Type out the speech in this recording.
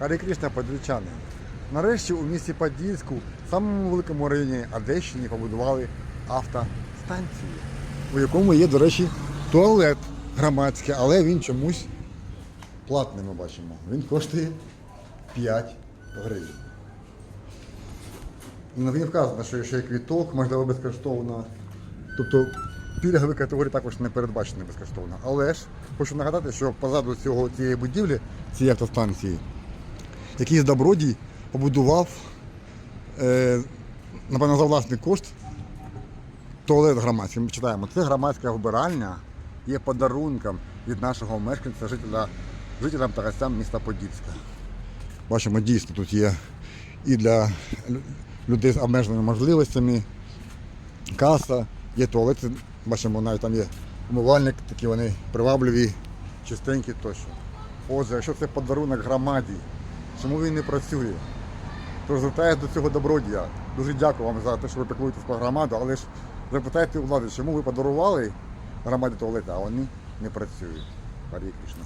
Гарі Кришна, подвічани. Нарешті у місті Подільську, самому великому районі Одещині, побудували автостанцію, у якому є, до речі, туалет громадський, але він чомусь платний, ми бачимо. Він коштує 5 гривень. На він вказано, що ще є квіток, можливо, безкоштовно. Тобто пільгові категорії також не передбачені безкоштовно. Але ж хочу нагадати, що позаду цього цієї будівлі, цієї автостанції, якийсь добродій побудував, е, напевно, за власний кошт туалет громадський. Ми читаємо, це громадська вбиральня є подарунком від нашого мешканця, жителя, жителям та гостям міста Подільська. Бачимо, дійсно тут є і для людей з обмеженими можливостями, каса, є туалети, бачимо, навіть там є умивальник, такі вони привабливі, чистенькі тощо. Отже, якщо це подарунок громаді, чому він не працює? Тож звертаюся до цього добродія. Дуже дякую вам за те, що ви піклуєтесь про громаду, але ж запитайте у влади, чому ви подарували громаді туалети, а вони не працюють. Харі Кришна.